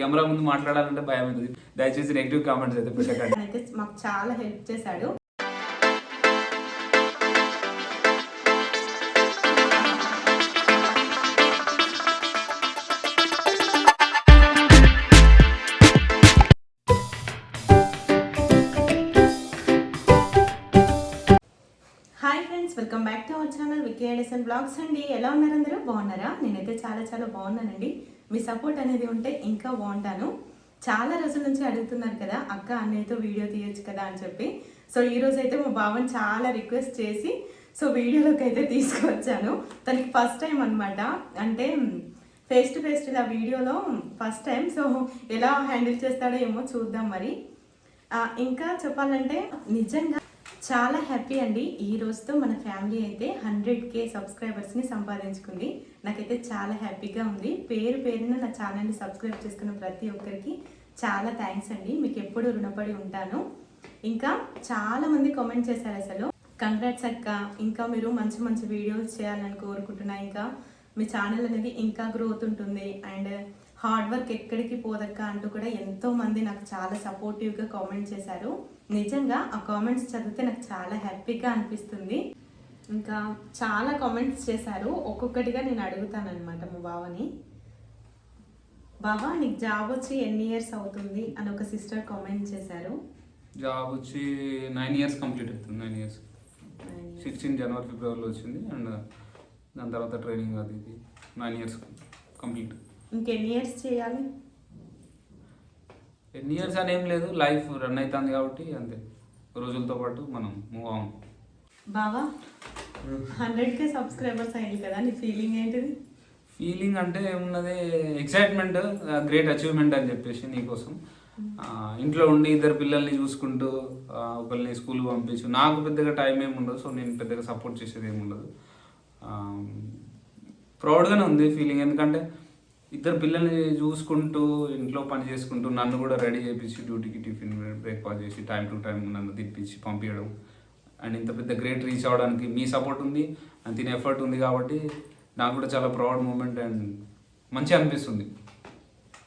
Camera ముందు మాట్లాడాలంటే భయం అవుతుంది. దయచేసి నెగిటివ్ కామెంట్స్ అయితే పెట్టకండి. అయితే మాకు చాలా హెల్ప్ చేశాడు. Hi friends welcome back to our channel Vicky Edison blogs అండి ఎలా ఉన్నారు అందరూ? బాగున్నారా? నేనైతే చాలా చాలా బాగున్నానండి. మీ సపోర్ట్ అనేది ఉంటే ఇంకా బాగుంటాను. చాలా రోజుల నుంచి అడుగుతున్నారు కదా అక్క అన్నయ్యతో వీడియో తీయొచ్చు కదా అని చెప్పి. సో ఈ రోజు అయితే మా బావని చాలా రిక్వెస్ట్ చేసి సో వీడియోలోకి అయితే తీసుకొచ్చాను తనకి ఫస్ట్ టైం అనమాట అంటే ఫేస్ టు ఫేస్ ఇలా వీడియోలో ఫస్ట్ టైం. సో ఎలా హ్యాండిల్ చేస్తాడో ఏమో చూద్దాం మరి. ఇంకా చెప్పాలంటే నిజంగా చాలా హ్యాపీ అండి. ఈ రోజుతో మన ఫ్యామిలీ అయితే హండ్రెడ్ కే సబ్స్క్రైబర్స్ని సంపాదించుకుంది. నాకైతే చాలా హ్యాపీగా ఉంది. పేరు పేరున నా ఛానల్ని సబ్స్క్రైబ్ చేసుకున్న ప్రతి ఒక్కరికి చాలా థ్యాంక్స్ అండి. మీకు ఎప్పుడు రుణపడి ఉంటాను. ఇంకా చాలా మంది కామెంట్ చేశారు అసలు. కంగ్రాట్స్ అక్క. ఇంకా మీరు మంచి మంచి వీడియోస్ చేయాలని కోరుకుంటున్నా. ఇంకా మీ ఛానల్ అనేది ఇంకా గ్రోత్ ఉంటుంది. అండ్ హార్డ్ వర్క్ ఎక్కడికి పోదక్క అంటూ కూడా ఎంతో మంది నాకు చాలా సపోర్టివ్గా కామెంట్ చేశారు. నిజంగా ఆ కామెంట్స్ చదివితే నాకు చాలా హ్యాపీగా అనిపిస్తుంది. ఇంకా చాలా కామెంట్స్ చేశారు. ఒక్కొక్కటిగా నేను అడుగుతాను అనమాట మా బావని. బావా నీకు జాబ్ వచ్చి ఎన్ని ఇయర్స్ అవుతుంది అని ఒక సిస్టర్ కామెంట్ చేశారు. జాబ్ వచ్చి నైన్ ఇయర్స్ కంప్లీట్ అవుతుంది నైన్ ఇయర్స్ సిక్స్టీన్ జనవరి ఫిబ్రవరిలో వచ్చింది. అండ్ దాని తర్వాత ట్రైనింగ్ అది ఇది. నైన్ ఇయర్స్ కంప్లీట్ ఇంకెన్ని ఇయర్స్ చేయాలి. ఎన్ని ఇయర్స్ అని ఏం లేదు లైఫ్ రన్ అవుతుంది కాబట్టి అంతే. రోజులతో పాటు మనం మూవ్ అవ్వం బావా హండ్రెడ్ కే సబ్స్క్రైబర్స్ అయ్యింది కదా నీ ఫీలింగ్ ఏంటిది? ఫీలింగ్ అంటే ఏమున్నది ఎక్సైట్మెంట్ గ్రేట్ అచీవ్మెంట్ అని చెప్పేసి నీకోసం ఇంట్లో ఉండి ఇద్దరు పిల్లల్ని చూసుకుంటూ ఒకరిని స్కూల్ పంపించు. నాకు పెద్దగా టైం ఏమి ఉండదు సో నేను పెద్దగా సపోర్ట్ చేసేది ఏమి ఉండదు. ప్రౌడ్గానే ఉంది ఫీలింగ్ ఎందుకంటే ఇద్దరు పిల్లల్ని చూసుకుంటూ ఇంట్లో పని చేసుకుంటూ నన్ను కూడా రెడీ చేపించి డ్యూటీకి టిఫిన్ బ్రేక్ఫాస్ట్ చేసి టైం టు టైం నన్ను తిప్పించి పంపించడం అండ్ ఇంత పెద్ద గ్రేట్ రీచ్ అవ్వడానికి మీ సపోర్ట్ ఉంది అండ్ తినే ఎఫర్ట్ ఉంది కాబట్టి నాకు కూడా చాలా ప్రౌడ్ మూమెంట్ అండ్ మంచిగా అనిపిస్తుంది.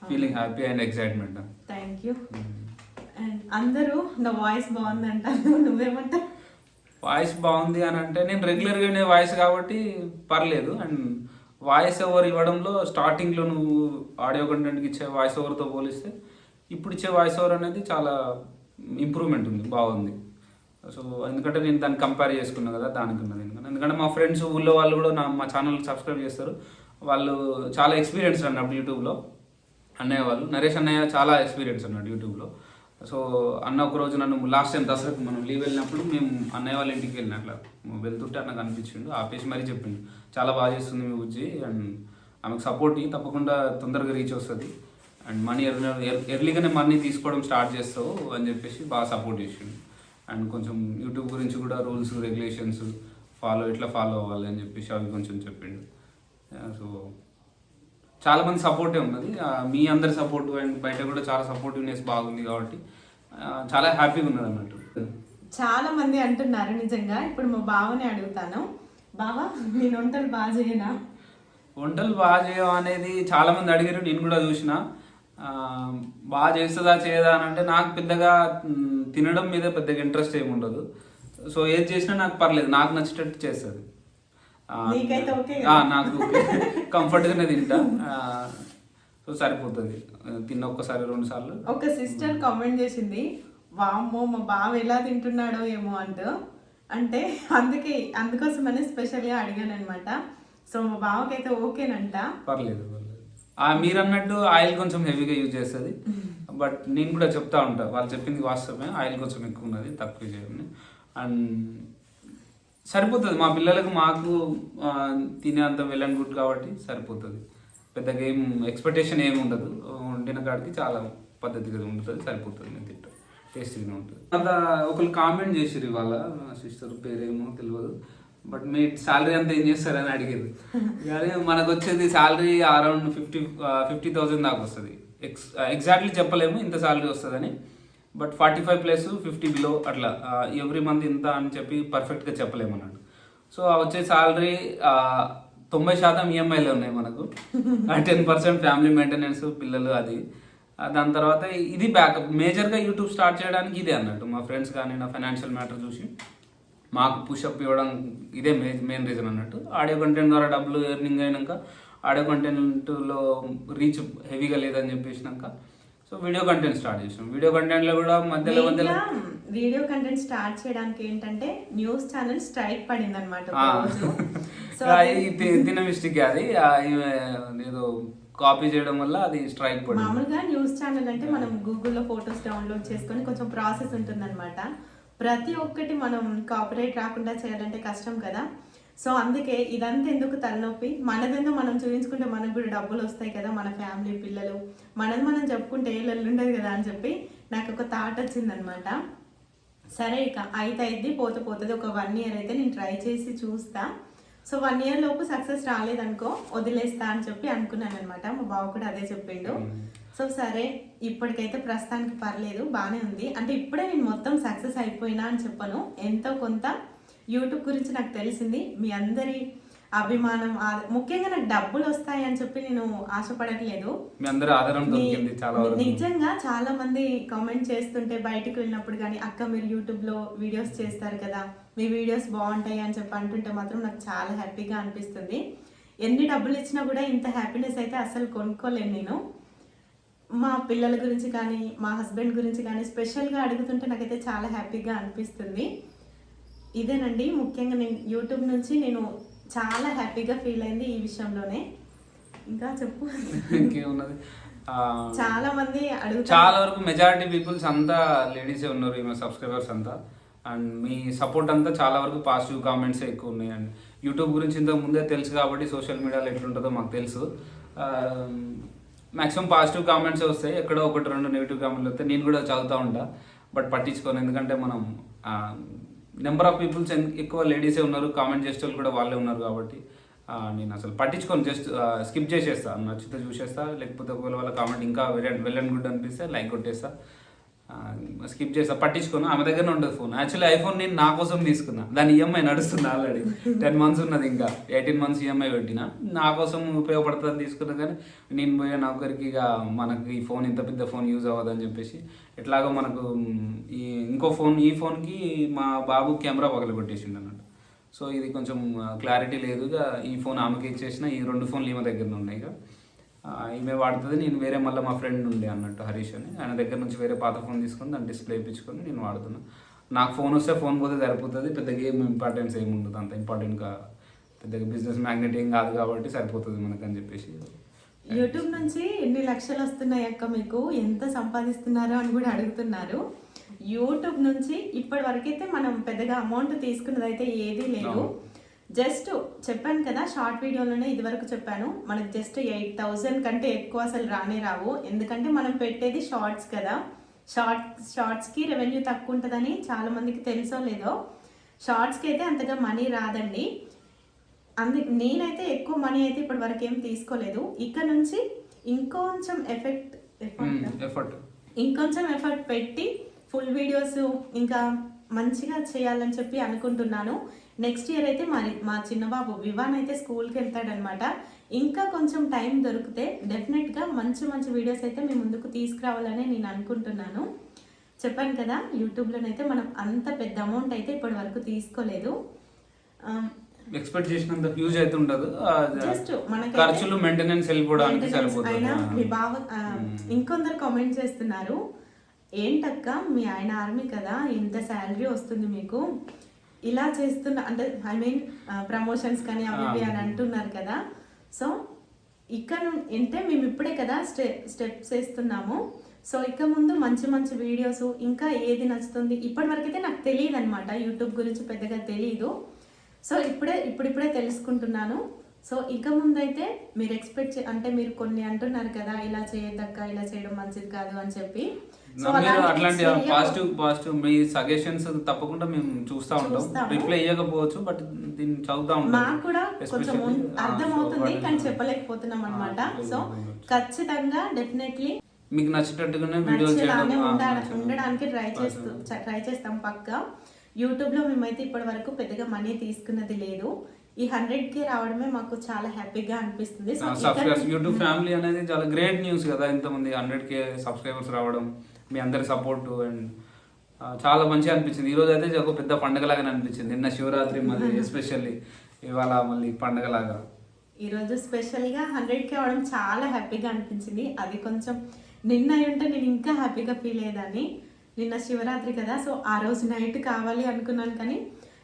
Feeling happy and excitement thank you and అందరూ నా వాయిస్ బాగుంది అంటారు. నువ్వేమంటావు? వాయిస్ బాగుంది అని అంటే నేను రెగ్యులర్గా వినే వాయిస్ కాబట్టి పర్లేదు. అండ్ వాయిస్ ఓవర్ ఇవ్వడంలో స్టార్టింగ్లో నువ్వు ఆడియో కంటెంట్కి ఇచ్చే వాయిస్ ఓవర్తో పోలిస్తే ఇప్పుడు ఇచ్చే వాయిస్ ఓవర్ అనేది చాలా ఇంప్రూవ్మెంట్ ఉంది బాగుంది. సో ఎందుకంటే నేను దాన్ని కంపేర్ చేసుకున్నా కదా దానికి ఉన్నది. ఎందుకంటే ఎందుకంటే మా ఫ్రెండ్స్ ఊళ్ళో వాళ్ళు కూడా నా మా ఛానల్ సబ్స్క్రైబ్ చేస్తారు. వాళ్ళు చాలా ఎక్స్పీరియన్స్ అన్నప్పుడు యూట్యూబ్లో అన్నయ్య వాళ్ళు నరేష్ అన్నయ్య చాలా ఎక్స్పీరియన్స్ అన్నాడు యూట్యూబ్లో సో అన్న ఒక రోజు నన్ను లాస్ట్ టైం దసరాకు మనం లీవ్ వెళ్ళినప్పుడు మేము అన్నయ్య వాళ్ళ ఇంటికి వెళ్ళిన అట్లా. వెళ్తుంటే అన్నకు అనిపించిండు ఆపేసి మరీ చెప్పిండు. చాలా బాగా చేస్తుంది మీ బుజ్జి అండ్ ఆమెకు సపోర్ట్ తప్పకుండా తొందరగా రీచ్ వస్తుంది. అండ్ మనీ ఎర్లీగానే మనీ తీసుకోవడం స్టార్ట్ చేస్తావు అని చెప్పేసి బాగా సపోర్ట్ చేసిండు. అండ్ కొంచెం యూట్యూబ్ గురించి కూడా రూల్స్ రెగ్యులేషన్స్ ఫాలో ఎట్లా ఫాలో అవ్వాలి అని చెప్పేసి అవి కొంచెం చెప్పిండు. సో చాలా మంది సపోర్టే ఉన్నది. మీ అందరి సపోర్ట్ అండ్ బయట కూడా చాలా సపోర్టివ్నెస్ బాగుంది కాబట్టి చాలా హ్యాపీగా ఉన్నది అన్నట్టు. చాలా మంది అంటున్నారు నిజంగా. ఇప్పుడు మా బావని అడుగుతాను. బావా నేను వంటలు బాగా చేయనా? వంటలు బాగా చేయడం అనేది చాలా మంది అడిగారు. నేను కూడా చూసిన. బాగా చేస్తుందా చేయదా అని అంటే నాకు పెద్దగా తినడం మీద పెద్దగా ఇంట్రెస్ట్ ఏమి ఉండదు. సో ఏది చేసినా నాకు పర్లేదు. నాకు నచ్చేటట్టు చేస్తుంది. నాకు కంఫర్ట్గానే తింటా. సో సరిపోతుంది. తిన్న ఒక్కసారి రెండు సార్లు. ఒక సిస్టర్ కామెంట్ చేసింది వామ్మో మా బావ ఎలా తింటున్నాడో ఏమో అంటూ. అంటే అందుకే అందుకోసమని స్పెషల్గా అడిగాను అనమాట సో మా బావకైతే ఓకేనంట. పర్లేదు పర్లేదు. మీరు అన్నట్టు ఆయిల్ కొంచెం హెవీగా యూజ్ చేస్తుంది. బట్ నేను కూడా చెప్తా ఉంటా. వాళ్ళు చెప్పింది వాస్తవమే. ఆయిల్ కొంచెం ఎక్కువ ఉన్నది తక్కువ చేయండి అండ్ సరిపోతుంది. మా పిల్లలకు మాకు తినేంత తినే అంత వెల్ అండ్ గుడ్ కాబట్టి సరిపోతుంది. పెద్దగా ఏం ఎక్స్పెక్టేషన్ ఏమి ఉండదు. వండిన కాడికి చాలా పద్ధతిగా ఉంటుంది సరిపోతుంది. నేను తింటా. టేస్టీగా ఉంటుంది. అంత ఒకరు కామెంట్ చేసిర్రు ఇవాళ సిస్టర్ పేరేమో తెలియదు బట్ మీ శాలరీ అంతా ఏం చేస్తారని అడిగేది కానీ మనకు వచ్చేది salary around fifty fifty thousand దాకా వస్తుంది. ఎక్స్ ఎగ్జాక్ట్లీ చెప్పలేము ఇంత శాలరీ వస్తుందని. But forty five plus fifty below అట్లా ఎవ్రీ మంత్ ఇంత అని చెప్పి పర్ఫెక్ట్గా చెప్పలేము అన్నట్టు సో వచ్చే శాలరీ తొంభై శాతం ఈఎంఐలే ఉన్నాయి మనకు. టెన్ పర్సెంట్ ఫ్యామిలీ మెయింటెనెన్స్ పిల్లలు అది. దాని తర్వాత ఇది బ్యాకప్. మేజర్గా యూట్యూబ్ స్టార్ట్ చేయడానికి ఇదే అన్నట్టు. మా ఫ్రెండ్స్ కానీ నా ఫైనాన్షియల్ మ్యాటర్ చూసి మాకు పుషప్ ఇవ్వడం ఇదే మెయిన్ రీజన్ అన్నట్టు. ఆడియో కంటెంట్ ద్వారా డబ్బులు ఎర్నింగ్ అయినాక ఆడియో కంటెంట్లో రీచ్ హెవీగా లేదని చెప్పేసినాక సో వీడియో కంటెంట్ స్టార్ట్ చేసినాం. వీడియో కంటెంట్లో కూడా మధ్యలో మధ్యలో వీడియో కంటెంట్ స్టార్ట్ చేయడానికి ఏంటంటే న్యూస్ ఛానల్ స్ట్రైక్ పడింది అనమాట తిన మిస్టేక్ అది ఏదో కాపీ చేయడం వల్ల అది స్ట్రైక్ పడింది. మామూలుగా న్యూస్ ఛానల్ అంటే మనం గూగుల్లో ఫొటోస్ డౌన్లోడ్ చేసుకొని కొంచెం ప్రాసెస్ ఉంటుందన్నమాట. ప్రతి ఒక్కటి మనం కాపీరైట్ రాకుండా చేయాలంటే కష్టం కదా. సో అందుకే ఇదంతా ఎందుకు తలనొప్పి? మనదేందో మనం చూపించుకుంటే మనకు కూడా డబ్బులు వస్తాయి కదా మన ఫ్యామిలీ పిల్లలు. మనది మనం చెప్పుకుంటే ఏ లొల్లి ఉండదు కదా అని చెప్పి నాకు ఒక థాట్ వచ్చిందనమాట. సరే ఇక అయితే అయింది పోతే పోతుంది. ఒక వన్ ఇయర్ అయితే నేను ట్రై చేసి చూస్తా. సో వన్ ఇయర్ లోపు సక్సెస్ రాలేదనుకో వదిలేస్తా అని చెప్పి అనుకున్నాను అనమాట మా బావ కూడా అదే చెప్పిండు. సో సరే ఇప్పటికైతే ప్రస్తుతానికి పర్లేదు బాగానే ఉంది. అంటే ఇప్పుడే నేను మొత్తం సక్సెస్ అయిపోయినా అని చెప్పను. ఎంతో కొంత యూట్యూబ్ గురించి నాకు తెలిసింది. మీ అందరి అభిమానం ముఖ్యంగా నాకు డబ్బులు వస్తాయి అని చెప్పి నేను ఆశపడట్లేదు. నిజంగా చాలా మంది కామెంట్ చేస్తుంటే బయటికి వెళ్ళినప్పుడు కానీ అక్క మీరు యూట్యూబ్లో వీడియోస్ చేస్తారు కదా మీ వీడియోస్ బాగుంటాయి అని చెప్పి అంటుంటే మాత్రం నాకు చాలా హ్యాపీగా అనిపిస్తుంది. ఎన్ని డబ్బులు ఇచ్చినా కూడా ఇంత హ్యాపీనెస్ అయితే అసలు కొనుక్కోలేను నేను. మా పిల్లల గురించి కానీ మా హస్బెండ్ గురించి కానీ స్పెషల్గా అడుగుతుంటే నాకైతే చాలా హ్యాపీగా అనిపిస్తుంది. ఇదేనండి. ముఖ్యంగా నేను యూట్యూబ్ నుంచి నేను చాలా హ్యాపీగా ఫీల్ అయింది ఈ విషయంలోనే. ఇంకా చెప్పు. ఇంకేమున్నది? చాలా మంది అడుగుతారు. చాలా వరకు మెజారిటీ పీపుల్స్ అంతా లేడీసే ఉన్నారు ఈమె సబ్స్క్రైబర్స్ అంతా. అండ్ మీ సపోర్ట్ అంతా చాలా వరకు పాజిటివ్ కామెంట్స్ ఎక్కువ ఉన్నాయి. అండ్ యూట్యూబ్ గురించి ఇంతకు ముందే తెలుసు కాబట్టి సోషల్ మీడియాలో ఎట్లుంటుందో మాకు తెలుసు. మ్యాక్సిమం పాజిటివ్ కామెంట్స్ వస్తాయి. ఎక్కడో ఒకటి రెండు నెగిటివ్ కామెంట్లు వస్తాయి. నేను కూడా చదువుతూ ఉంటా. బట్ పట్టించుకోను. ఎందుకంటే మనం నెంబర్ ఆఫ్ పీపుల్స్ ఎక్కువ లేడీసే ఉన్నారు కామెంట్ చేసే వాళ్ళు కూడా వాళ్ళే ఉన్నారు కాబట్టి నేను అసలు పట్టించుకొని జస్ట్ స్కిప్ చేసేస్తా. నచ్చితే చూసేస్తా లేకపోతే ఒకవేళ వాళ్ళ కామెంట్ ఇంకా వెల్ వెల్ అండ్ గుడ్ అనిపిస్తే లైక్ కొట్టేస్తా. స్కిప్ చేస్తా. పట్టించుకోను. ఆమె దగ్గర ఉండదు ఫోన్ యాక్చువల్లీ ఐఫోన్ నేను నా కోసం తీసుకున్నా. దాని ఈఎంఐ నడుస్తుంది ఆల్రెడీ టెన్ మంత్స్ ఉన్నది ఇంకా. ఎయిటీన్ మంత్స్ ఈఎంఐ పెట్టిన. నా కోసం ఉపయోగపడుతుంది తీసుకున్నా కానీ నేను పోయే నౌకరికి ఇక మనకి ఈ ఫోన్ ఇంత పెద్ద ఫోన్ యూజ్ అవ్వదని చెప్పేసి ఎట్లాగో మనకు ఈ ఇంకో ఫోన్ ఈ ఫోన్కి మా బాబు కెమెరా పగలగొట్టేసిండు అన్నట్టు. సో ఇది కొంచెం క్లారిటీ లేదు. ఈ ఫోన్ ఆమెకి ఇచ్చేసిన. ఈ రెండు ఫోన్లు ఈమె దగ్గర ఉన్నాయి ఇక. ఈమె వాడుతుంది నేను వేరే మళ్ళీ మా ఫ్రెండ్ ఉండే అన్నట్టు హరీష్ అని. ఆయన దగ్గర నుంచి వేరే పాత ఫోన్ తీసుకొని దాన్ని డిస్ప్లే ఇప్పించుకొని నేను వాడుతున్నా. నాకు ఫోన్ వస్తే ఫోన్ పోతే సరిపోతుంది పెద్దగా ఏం ఇంపార్టెన్స్ ఏమి ఉండదు అంత ఇంపార్టెంట్గా పెద్దగా బిజినెస్ మ్యాగ్నెట్ ఏం కాదు కాబట్టి సరిపోతుంది మనకని చెప్పేసి. యూట్యూబ్ నుంచి ఎన్ని లక్షలు వస్తున్నాయి అక్క మీకు? ఎంత సంపాదిస్తున్నారో అని కూడా అడుగుతున్నారు. యూట్యూబ్ నుంచి ఇప్పటి వరకైతే మనం పెద్దగా అమౌంట్ తీసుకున్నది అయితే ఏదీ లేదు. జస్ట్ చెప్పాను కదా షార్ట్ వీడియోలోనే ఇది వరకు చెప్పాను మనకి జస్ట్ ఎయిట్ థౌజండ్ కంటే ఎక్కువ అసలు రానే రావు. ఎందుకంటే మనం పెట్టేది షార్ట్స్ కదా. షార్ట్ షార్ట్స్కి రెవెన్యూ తక్కువ ఉంటుందని చాలా మందికి తెలుసో లేదో షార్ట్స్కి అయితే అంతగా మనీ రాదండి. అందు నేనైతే ఎక్కువ మనీ అయితే ఇప్పటి వరకు ఏం తీసుకోలేదు. ఇక నుంచి ఇంకొంచెం ఎఫెక్ట్ ఎఫర్ట్. ఇంకొంచెం ఎఫర్ట్ పెట్టి ఫుల్ వీడియోస్ ఇంకా మంచిగా చేయాలని చెప్పి అనుకుంటున్నాను. నెక్స్ట్ ఇయర్ అయితే మరి మా చిన్నబాబు వివాన్ అయితే స్కూల్కి వెళ్తాడనమాట. ఇంకా కొంచెం టైం దొరికితే డెఫినెట్గా మంచి మంచి వీడియోస్ అయితే మీ ముందుకు తీసుకురావాలని నేను అనుకుంటున్నాను. చెప్పాను కదా యూట్యూబ్లోనైతే మనం అంత పెద్ద అమౌంట్ అయితే ఇప్పటి వరకు తీసుకోలేదు. ఎక్స్పెక్ట్ చేసినంత యూజ్ అయితే ఉండదు. Just మనకైతే ఖర్చులు మెయింటెనెన్స్ వెళ్ళిపోవడానికి సరిపోతుంది. అయినా మీ బావ మ్మ్. ఇంకొందరు కామెంట్ చేస్తున్నారు. ఏంటక్క? మీ ఆయన ఆర్మీ కదా ఇంత శాలరీ వస్తుంది మీకు. ఇలా చేస్తున్న అంటే ఐ మీన్ ప్రమోషన్స్ కానీ అవి అని అంటున్నారు కదా. సో ఇక్కడ అంటే మేము ఇప్పుడే కదా స్టె స్టెప్స్ వేస్తున్నాము. సో ఇక ముందు మంచి మంచి వీడియోస్ ఇంకా ఏది నచ్చుతుంది? ఇప్పటి వరకైతే నాకు తెలియదు అనమాట యూట్యూబ్ గురించి పెద్దగా తెలియదు సో ఇప్పుడే ఇప్పుడిప్పుడే తెలుసుకుంటున్నాను. సో ఇక ముందైతే మీరు ఎక్స్పెక్ట్ అంటే మీరు కొన్ని అంటున్నారు కదా ఇలా చేయొద్దక్క ఇలా చేయడం మంచిది కాదు అని చెప్పి. మీరు అట్లాంటి పాజిటివ్ పాజిటివ్ మీ సజెషన్స్ తప్పకుండా మేము చూస్తూ ఉంటాం. రిప్లై ఇవ్వకపోవచ్చు బట్ దీన్ని చదువుతా ఉంటాం. మాకు కూడా కొంచెం అర్థమవుతుంది కానీ చెప్పలేకపోతున్నాం అనమాట లేదు, సో. ఖచ్చితంగా డెఫినెట్లీ మీకు నచ్చేటట్టుగానే వీడియోలు చేయడం. ఉండడానికి ట్రై చేస్తూ ట్రై చేస్తాం పక్క. యూట్యూబ్లో మేమైతే ఇప్పటి వరకు పెద్దగా మనీ తీసుకున్నది లేదు. ఈ హండ్రెడ్కి రావడమే మాకు చాలా హ్యాపీగా అనిపిస్తుంది. యూట్యూబ్ ఫ్యామిలీ అనేది చాలా గ్రేట్ న్యూస్ కదా ఇంతమంది హండ్రెడ్ కే సబ్స్క్రైబర్స్ రావడం. మీ అందరి సపోర్ట్ అండ్ చాలా మంచిగా అనిపించింది. ఈ రోజు అయితే ఒక పెద్ద పండగలాగానే అనిపించింది. నిన్న శివరాత్రి మళ్ళీ ఎస్పెషల్లీ ఇవాళ మళ్ళీ పండగలాగా. ఈరోజు స్పెషల్గా హండ్రెడ్కి అవడం చాలా హ్యాపీగా అనిపించింది. అది కొంచెం నిన్న ఉంటే నేను ఇంకా హ్యాపీగా ఫీల్ అయ్యేదాన్ని. నిన్న శివరాత్రి కదా సో ఆ రోజు నైట్ కావాలి అనుకున్నాను కానీ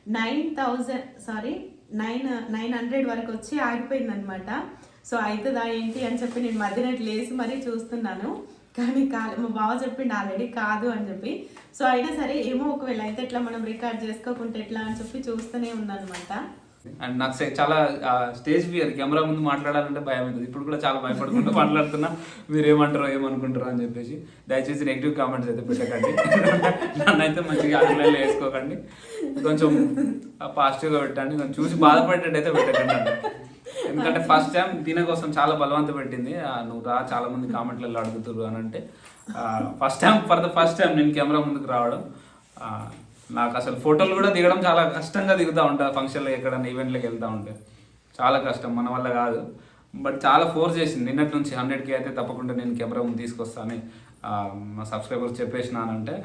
nine thousand sorry nine nine hundred వరకు వచ్చి ఆగిపోయింది అనమాట సో అవుతుందా ఏంటి అని చెప్పి నేను మధ్యనట్టు లేచి మరీ చూస్తున్నాను. కానీ కాదు మా బావ చెప్పిండు ఆల్రెడీ కాదు అని చెప్పి. సో అయినా సరే ఏమో ఒకవేళ అయితే ఎట్లా మనం రికార్డ్ చేసుకోకుంటే ఎట్లా అని చెప్పి చూస్తూనే ఉన్నాను అనమాట అండ్ నాకు చాలా స్టేజ్ ఫియర్ కెమెరా ముందు మాట్లాడాలంటే భయం అవుతుంది. ఇప్పుడు కూడా చాలా భయపడుకుంటూ మాట్లాడుతున్నా. మీరు ఏమంటారో ఏమనుకుంటారో అని చెప్పేసి దయచేసి నెగిటివ్ కామెంట్స్ అయితే పెట్టకండి. నన్నైతే మంచిగా ఆన్లైన్లో వేసుకోకండి. కొంచెం పాజిటివ్గా పెట్టండి. కొంచెం చూసి బాధపడేటట్టు అయితే పెట్టకండి ఎందుకంటే ఫస్ట్ టైం దీని కోసం చాలా బలవంత పెట్టింది. ఆ, నువ్వు రా చాలా మంది కామెంట్లలో అడుగుతున్నారు అని అంటే first time for the first time నేను కెమెరా ముందుకు రావడం నాకు అసలు ఫోటోలు కూడా దిగడం చాలా కష్టంగా దిగుతూ ఉంటా ఫంక్షన్లో ఎక్కడైనా ఈవెంట్లకు వెళ్తూ ఉంటే. చాలా కష్టం మన వల్ల కాదు. బట్ చాలా ఫోర్స్ చేసింది. నిన్నటి నుంచి హండ్రెడ్కి అయితే తప్పకుండా నేను కెమెరా ముందు తీసుకొస్తాను. మా సబ్స్క్రైబర్స్ చెప్పేసినానంటే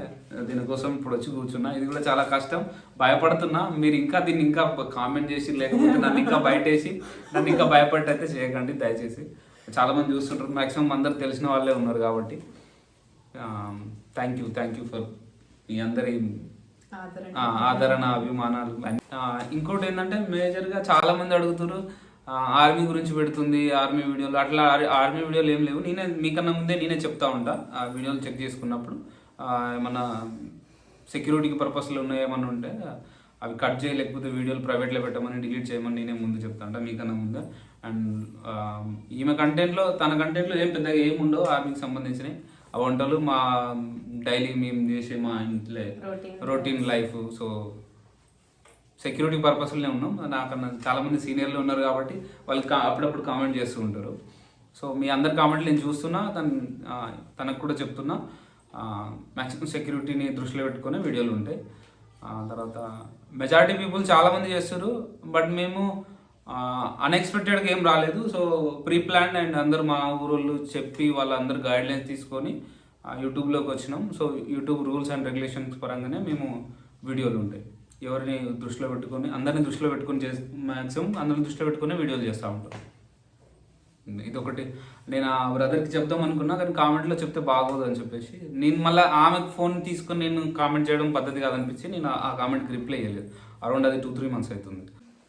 దీనికోసం ఇప్పుడు వచ్చి కూర్చున్నా. ఇది కూడా చాలా కష్టం. భయపడుతున్నా. మీరు ఇంకా దీన్ని ఇంకా కామెంట్ చేసి లేకపోతే నన్ను ఇంకా బయటేసి నన్ను ఇంకా భయపడ్డైతే చేయకండి దయచేసి. చాలా మంది చూస్తుంటారు. మాక్సిమం అందరు తెలిసిన వాళ్ళే ఉన్నారు కాబట్టి. Thank you thank you for మీ అందరి ఆదరణ. అభిమానాలు. ఇంకోటి ఏంటంటే మేజర్గా చాలా మంది అడుగుతారు ఆర్మీ గురించి పెడుతుంది ఆర్మీ వీడియోలు అట్లా ఆర్- ఆర్మీ వీడియోలు ఏం లేవు. నేనే మీకన్నా ముందే నేనే చెప్తా ఉంటా ఆ వీడియోలు చెక్ చేసుకున్నప్పుడు. ఏమన్నా సెక్యూరిటీకి పర్పస్లో ఉన్నాయి ఏమన్నా ఉంటే అవి కట్ చేయలేకపోతే వీడియోలు ప్రైవేట్లో పెట్టమని డిలీట్ చేయమని నేనే ముందు చెప్తా ఉంటా మీకన్నా ముందే. అండ్ ఈమె కంటెంట్లో తన కంటెంట్లో ఏం పెద్దగా ఏం ఉండవు ఆర్మీకి సంబంధించినవి. ఆ వంటలు మా డైలీ మేము చేసే మా ఇంట్లో. రొటీన్ లైఫ్ సో సెక్యూరిటీ పర్పస్లోనే ఉన్నాం. నాకన్నా చాలా మంది సీనియర్లు ఉన్నారు కాబట్టి వాళ్ళు కా- అప్పుడప్పుడు కామెంట్ చేస్తూ ఉంటారు. సో మీ అందరి కామెంట్లు నేను చూస్తున్నా తను తనకు కూడా చెప్తున్నా. మ్యాక్సిమం సెక్యూరిటీని దృష్టిలో పెట్టుకునే వీడియోలు ఉంటాయి. తర్వాత మెజారిటీ పీపుల్ చాలామంది చేస్తారు బట్ మేము అన్ఎక్స్పెక్టెడ్గా ఏం రాలేదు. సో ప్రీ ప్లాన్ అండ్ అందరు మా ఊరోళ్ళు చెప్పి వాళ్ళందరూ గైడ్లైన్స్ తీసుకొని యూట్యూబ్లోకి వచ్చినాం. So YouTube rules and regulations పరంగానే మేము వీడియోలు ఉంటాయి. ఎవరిని దృష్టిలో పెట్టుకొని అందరిని దృష్టిలో పెట్టుకొని చేసి మ్యాక్సిమం అందరిని దృష్టిలో పెట్టుకొని వీడియోలు చేస్తూ ఉంటాం. ఇది ఒకటి నేను ఆ బ్రదర్కి చెప్దాం అనుకున్నా కానీ కామెంట్లో చెప్తే బాగోదు అని చెప్పేసి నేను మళ్ళీ ఆమెకు ఫోన్ తీసుకొని నేను కామెంట్ చేయడం పద్ధతి కాదనిపించి నేను ఆ కామెంట్కి రిప్లై చేయలేదు. అరౌండ్ అది టూ త్రీ మంత్స్ అవుతుంది.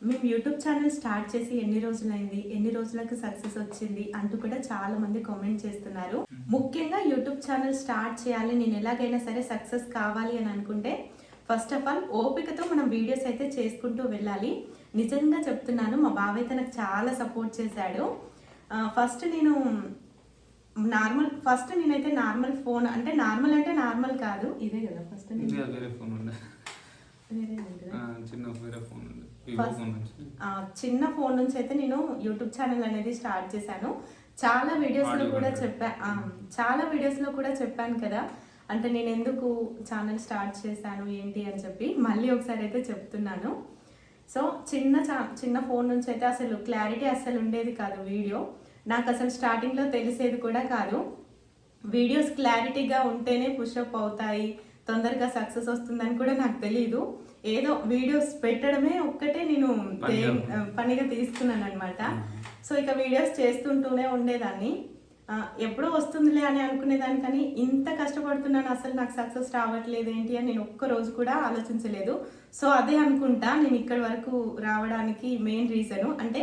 మేము యూట్యూబ్ ఛానల్ స్టార్ట్ చేసి ఎన్ని రోజులైంది ఎన్ని రోజులకు సక్సెస్ వచ్చింది అంటూ కూడా చాలా మంది కామెంట్ చేస్తున్నారు ముఖ్యంగా యూట్యూబ్ ఛానల్ స్టార్ట్ చేయాలి నేను ఎలాగైనా సరే సక్సెస్ కావాలి అని అనుకుంటే ఫస్ట్ ఆఫ్ ఆల్ ఓపికతో మనం వీడియోస్ అయితే చేసుకుంటూ వెళ్ళాలి. నిజంగా చెప్తున్నాను మా బావ అయితే నాకు చాలా సపోర్ట్ చేశాడు. ఫస్ట్ నేను నార్మల్ ఫస్ట్ నేనైతే నార్మల్ ఫోన్ అంటే నార్మల్ అంటే నార్మల్ కాదు. ఇదే కదా ఫస్ట్ వేరే ఫోన్ చిన్న వేరే ఫోన్ చిన్న ఫోన్ నుంచి అయితే నేను యూట్యూబ్ ఛానల్ అనేది స్టార్ట్ చేశాను. చాలా వీడియోస్లో Audio కూడా. చెప్పా చాలా వీడియోస్లో కూడా చెప్పాను కదా. అంటే నేను ఎందుకు ఛానల్ స్టార్ట్ చేశాను ఏంటి అని చెప్పి మళ్ళీ ఒకసారి అయితే చెప్తున్నాను. సో చిన్న చా- చిన్న ఫోన్ నుంచి అయితే అసలు క్లారిటీ అసలు ఉండేది కాదు వీడియో. నాకు అసలు స్టార్టింగ్లో తెలిసేది కూడా కాదు. వీడియోస్ క్లారిటీగా ఉంటేనే పుషప్ అవుతాయి తొందరగా సక్సెస్ వస్తుందని కూడా నాకు తెలియదు ఏదో వీడియోస్ పెట్టడమే ఒక్కటే నేను పనిగా. తీసుకున్నాను అనమాట సో ఇక వీడియోస్ చేస్తుంటూనే ఉండేదాన్ని. ఎప్పుడో వస్తుందిలే అని అనుకునేదాన్ని కానీ ఇంత కష్టపడుతున్నాను అసలు నాకు సక్సెస్ రావట్లేదు ఏంటి అని నేను ఒక్క రోజు కూడా ఆలోచించలేదు. సో అదే అనుకుంటా నేను ఇక్కడి వరకు రావడానికి మెయిన్ రీజన్ అంటే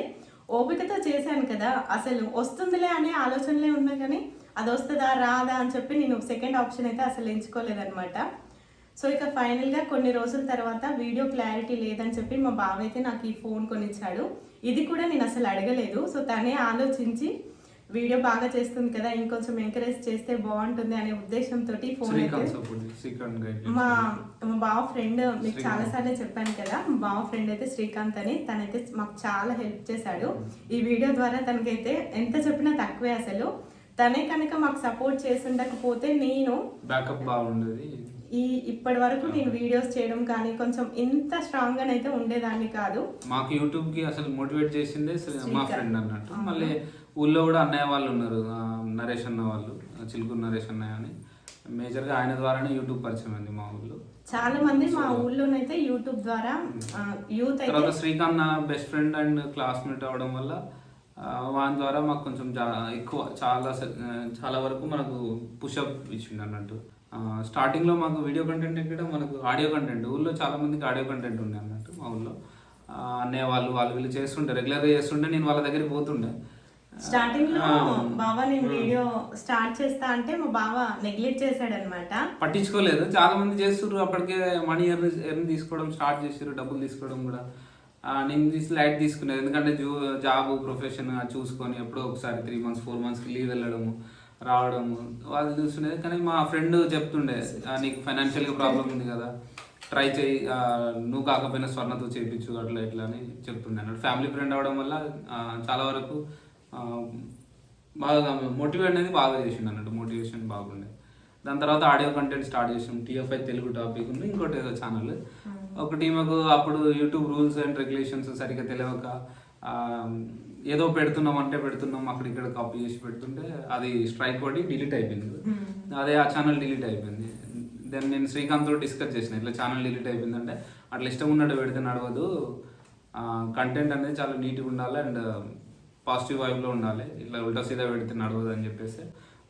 ఓపికతో చేశాను కదా అసలు వస్తుందిలే అనే ఆలోచనలే ఉన్నా కానీ అది వస్తుందా రాదా అని చెప్పి నేను సెకండ్ ఆప్షన్ అయితే అసలు ఎంచుకోలేదనమాట సో ఇక ఫైనల్గా కొన్ని రోజుల తర్వాత వీడియో క్లారిటీ లేదని చెప్పి మా బావ అయితే నాకు ఈ ఫోన్ కొనిచ్చాడు. ఇది కూడా నేను అసలు అడగలేదు. సో తనే ఆలోచించి వీడియో బాగా చేస్తుంది కదా ఇంకొంచెం ఎంకరేజ్ చేస్తే బాగుంటుంది అనే ఉద్దేశంతో ఫోన్ మా మా బావ ఫ్రెండ్ మీకు. చాలా సార్లు చెప్పాను కదా మా బావ ఫ్రెండ్ అయితే శ్రీకాంత్ అని తనైతే మాకు చాలా హెల్ప్ చేశాడు. ఈ వీడియో ద్వారా తనకైతే ఎంత చెప్పినా తక్కువే అసలు. తనే కనుక మాకు సపోర్ట్ చేసి ఉండకపోతే నేను బ్యాకప్ బాగుండేది. ఈ ఇప్పటి వరకు నేను వీడియోస్ చేయడం కానీ కొంచెం ఇంత స్ట్రాంగ్ అయితే ఉండేదాన్ని కాదు. మాకు యూట్యూబ్కి అసలు మోటివేట్ చేసిందే మా. ఫ్రెండ్ అన్నట్టు. మళ్ళీ ఊళ్ళో కూడా అన్నయ్య వాళ్ళు ఉన్నారు. నరేష్ అన్న వాళ్ళు చిలుకూరు నరేష్ అన్నయ్య అని. మేజర్గా ఆయన ద్వారానే యూట్యూబ్ పరిచయం అయింది మా ఊళ్ళో. చాలా మంది మా ఊళ్ళోనైతే యూట్యూబ్ ద్వారా యూత్ అయితే తర్వాత శ్రీకాంత్ నా బెస్ట్ ఫ్రెండ్ అండ్ క్లాస్మేట్ అవడం వల్ల వాని ద్వారా మాకు కొంచెం ఎక్కువ చాలా చాలా వరకు మనకు పుషప్ ఇచ్చిండు అన్నట్టు. ఆ, starting లో మాకు వీడియో కంటెంట్ ఎక్కడ మనకు ఆడియో కంటెంట్ ఊళ్ళో చాలా మందికి ఆడియో కంటెంట్ ఉండే అన్నట్టు మా ఊళ్ళో. అన్నయ్య వాళ్ళు వాళ్ళు వీళ్ళు చేస్తుంటే రెగ్యులర్గా చేస్తుంటే నేను వాళ్ళ దగ్గరికి పోతుండే. స్టార్టింగ్లో బావ నేను వీడియో స్టార్ట్ చేస్తా అంటే మా బావ నెగ్లెక్ట్ చేశాడు అనమాట పట్టించుకోలేదు. చాలా మంది చేస్తుర్రు అప్పటికే మనీ ఎర్న్ ఎర్న్ తీసుకోవడం స్టార్ట్ చేసారు డబ్బులు తీసుకోవడం కూడా. నేను తీసి లైట్ తీసుకునేది. ఎందుకంటే జూ జాబ్ ప్రొఫెషన్ చూసుకొని ఎప్పుడో ఒకసారి త్రీ మంత్స్ ఫోర్ మంత్స్కి లీవ్ వెళ్ళడము రావడము వాళ్ళు చూస్తుండేది. కానీ మా ఫ్రెండ్ చెప్తుండే "ఆ, నీకు ఫైనాన్షియల్గా ప్రాబ్లం ఉంది కదా ట్రై చేయి. నువ్వు కాకపోయినా స్వర్ణతో చేయించు అట్లా ఇట్లా అని చెప్తుండే. ఫ్యామిలీ ఫ్రెండ్ అవడం వల్ల చాలా వరకు బాగా మోటివేట్ అనేది బాగా చేసిండు అన్నట్టు మోటివేషన్ బాగుండే. దాని తర్వాత ఆడియో కంటెంట్ స్టార్ట్ చేసాం టీఎఫ్ఐ తెలుగు టాపిక్ ఉంది ఇంకోటి ఏదో ఛానల్ ఒకటి మాకు అప్పుడు యూట్యూబ్ రూల్స్ అండ్ రెగ్యులేషన్స్ సరిగ్గా తెలియక ఏదో పెడుతున్నాం అంటే పెడుతున్నాం అక్కడ ఇక్కడ కాపీ చేసి పెడుతుంటే అది స్ట్రైక్ కొట్టి డిలీట్ అయిపోయింది. అదే ఆ ఛానల్ డిలీట్ అయిపోయింది. దెన్ నేను శ్రీకాంత్తో డిస్కస్ చేసిన ఇట్లా ఛానల్ డిలీట్ అయిపోయిందంటే అట్లా ఇష్టం ఉన్నట్టు పెడితే నడవదు. కంటెంట్ అనేది చాలా నీట్గా ఉండాలి అండ్ పాజిటివ్ వైబ్లో ఉండాలి ఇట్లా ఉల్టా సీదా పెడితే నడవదు అని చెప్పేసి.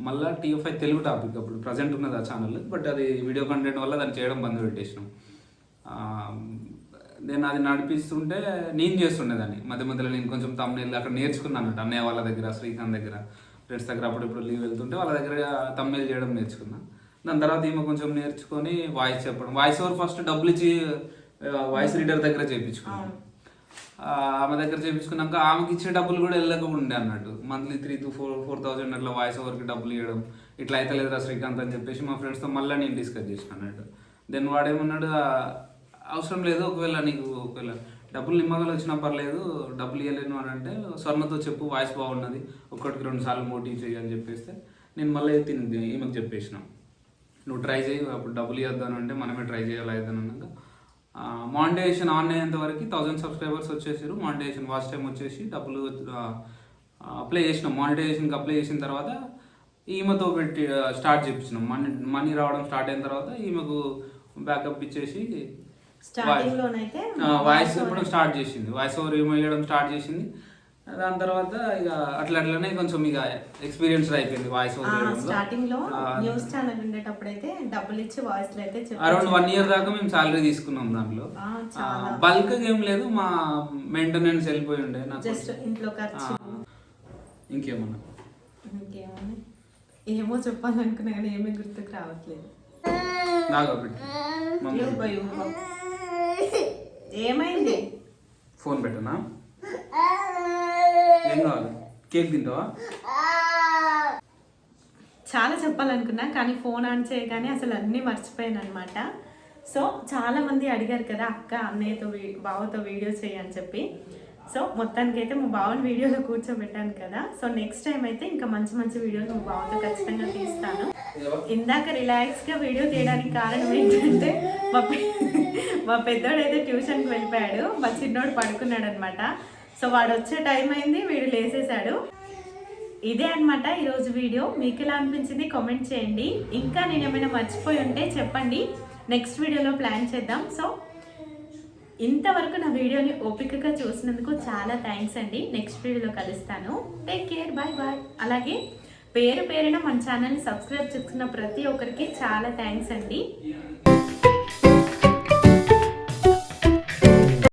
మళ్ళీ టీఎఫ్ఐ తెలుగు టాపిక్ అప్పుడు ప్రజెంట్ ఉన్నది ఆ ఛానల్ బట్ అది వీడియో కంటెంట్ వల్ల దాన్ని చేయడం బంద్ పెట్టేసినాం. నేను అది నడిపిస్తుంటే నేను చేస్తుండేదాన్ని. మధ్య మధ్యలో నేను కొంచెం తమ్నేల్ అక్కడ నేర్చుకున్నాను అన్నట్టు అన్నయ్య వాళ్ళ దగ్గర శ్రీకాంత్ దగ్గర ఫ్రెండ్స్ దగ్గర అప్పుడప్పుడు లీవ్ వెళ్తుంటే వాళ్ళ దగ్గర తమ్నేల్ చేయడం నేర్చుకున్నా. దాని తర్వాత ఈమె కొంచెం నేర్చుకొని వాయిస్ చెప్పడం వాయిస్ ఓవర్ ఫస్ట్ డబ్బులు ఇచ్చి వాయిస్ రీడర్ దగ్గర చేయించుకున్నాను. ఆమె దగ్గర చేయించుకున్నాక ఆమెకి ఇచ్చే డబ్బులు కూడా వెళ్ళకుండా అన్నట్టు. Monthly three to four four thousand అట్లా వాయిస్ ఓవర్కి డబ్బులు ఇవ్వడం ఇట్లా అయితే లేదురా శ్రీకాంత్ అని చెప్పేసి మా ఫ్రెండ్స్తో మళ్ళీ నేను డిస్కస్ చేసిన అన్నట్టు. దెన్ వాడేమన్నాడు అవసరం లేదు ఒకవేళ నీకు ఒకవేళ డబ్బులు నిమ్మగలు వచ్చినా పర్లేదు డబ్బులు ఇవ్వలేను అని అంటే స్వర్ణతో చెప్పు వాయిస్ బాగున్నది ఒక్కటికి రెండు సార్లు మోటివ్ చేయి అని చెప్పేస్తే నేను మళ్ళీ తిని ఈమెకు చెప్పేసిన. నువ్వు ట్రై చేయి అప్పుడు డబ్బులు ఇవ్వద్దాను అంటే మనమే ట్రై చేయాలి అయిద్దాను అన్నాక మానిటైజేషన్ ఆన్ అయ్యేంత వరకు థౌసండ్ సబ్స్క్రైబర్స్ వచ్చేసారు. మానిటైజేషన్ వాచ్ టైం వచ్చేసి డబ్బులు అప్లై చేసినాం. మానిటైజేషన్కి అప్లై చేసిన తర్వాత ఈమెతో పెట్టి స్టార్ట్ చేపించినాం. మనీ మనీ రావడం స్టార్ట్ అయిన తర్వాత ఈమెకు బ్యాకప్ ఇచ్చేసి వాయిస్ ఇప్పుడు స్టార్ట్ చేసింది. వాయిస్ ఓవర్ వేయడం స్టార్ట్ చేసింది? దాని తర్వాత ఇక అట్లా అట్లనే కొంచెం ఇక ఎక్స్పీరియన్స్ అయిపోయింది వాయిస్ ఓవర్ స్టార్టింగ్లో. న్యూస్ ఛానల్ ఉండేటప్పుడు అయితే డబ్బులు ఇచ్చి వాయిస్ అయితే అరౌండ్ వన్ ఇయర్ దాకా మేము సాలరీ తీసుకున్నాం దాంట్లో. ఆ, చాలా. బల్క్ ఏం లేదు మా మెయింటెనెన్స్ వెళ్ళిపోయి ఉండే నాకు జస్ట్ ఇంట్లో ఖర్చు. ఇంకేమన్నా? ఇంకేమని ఏమో చెప్పాలనుకున్నా కానీ ఏమీ గుర్తుకు రావట్లేదు. ఏమైంది? ఫోన్ పెట్టనా? ఏం కావాలి? కేక్ తింటావా? చాలా చెప్పాలనుకున్నా కానీ ఫోన్ ఆన్ చేయగానే అసలు అన్నీ మర్చిపోయాను అనమాట సో చాలామంది అడిగారు కదా అక్క అన్నయ్యతో వీ- బావతో వీడియో చేయని చెప్పి. సో మొత్తానికి అయితే మా బావని వీడియోలో కూర్చోబెట్టాను కదా. సో నెక్స్ట్ టైం అయితే ఇంకా మంచి మంచి వీడియోలు మా బావతో ఖచ్చితంగా తీస్తాను. ఇందాక రిలాక్స్గా వీడియో తీయడానికి కారణం ఏంటంటే మా పె- మా పెద్దోడైతే ట్యూషన్కి వెళ్ళిపోయాడు. మా చిన్నోడు పడుకున్నాడు అనమాట సో వాడు వచ్చే టైం అయింది వీడు లేసేసాడు ఇదే అనమాట ఈరోజు వీడియో. మీకు ఎలా అనిపించింది కామెంట్ చేయండి. ఇంకా నేను ఏమైనా మర్చిపోయి ఉంటే చెప్పండి. నెక్స్ట్ వీడియోలో ప్లాన్ చేద్దాం. సో ఇంతవరకు నా వీడియోని ఓపికగా చూసినందుకు చాలా థ్యాంక్స్ అండి. నెక్స్ట్ వీడియోలో కలుస్తాను. టేక్ కేర్ బాయ్ బాయ్ అలాగే పేరు పేరున మన ఛానల్ని సబ్స్క్రైబ్ చేసుకున్న ప్రతి ఒక్కరికి చాలా థ్యాంక్స్ అండి.